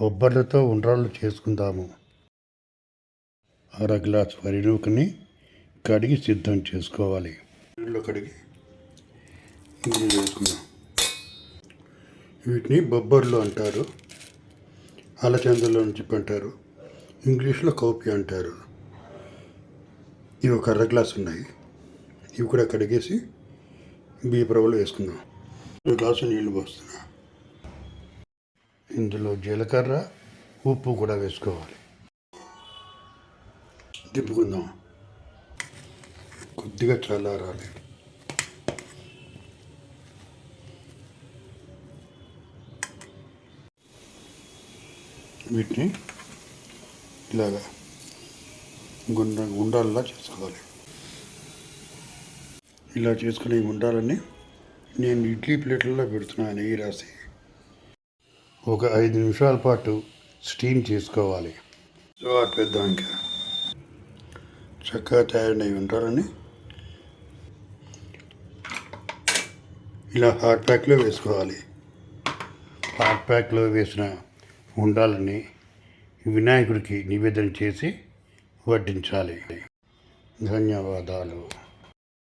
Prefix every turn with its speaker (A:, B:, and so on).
A: బొబ్బర్లతో ఉండ్రాళ్ళు చేసుకుందాము. అర గ్లాస్ వరి నూకని కడిగి సిద్ధం చేసుకోవాలి. నీళ్ళు కడిగి నీళ్ళు వేసుకుందాం. వీటిని బొబ్బర్లు అంటారు. అలచందలో నుంచి అంటారు. ఇంగ్లీష్లో కౌపి అంటారు. ఇవి ఒక అర గ్లాస్ ఉన్నాయి. ఇవి కూడా కడిగేసి బియ్యపు వేసుకుందాం. గ్లాసు నీళ్ళు పోస్తున్నా. ఇందులో జీలకర్ర ఉప్పు కూడా వేసుకోవాలి. తిప్పుకుందాం. కొద్దిగా చాలా రాలేదు వీటిని ఇలాగా గుండ గుండాలలా చేసుకోవాలి. ఇలా చేసుకునే ఈ గుండాలని నేను ఇడ్లీ ప్లేట్లలో పెడుతున్నాను నెయ్యి రాసి. ఒక ఐదు నిమిషాల పాటు స్టీమ్ చేసుకోవాలి. సో పెద్ద ఇంకా చక్కగా తయారైనవి ఉంటారని. ఇలా హాట్ ప్యాక్లో వేసుకోవాలి. హాట్ ప్యాక్లో వేసిన ఉండాలని వినాయకుడికి నివేదన చేసి వడ్డించాలి. ధన్యవాదాలు.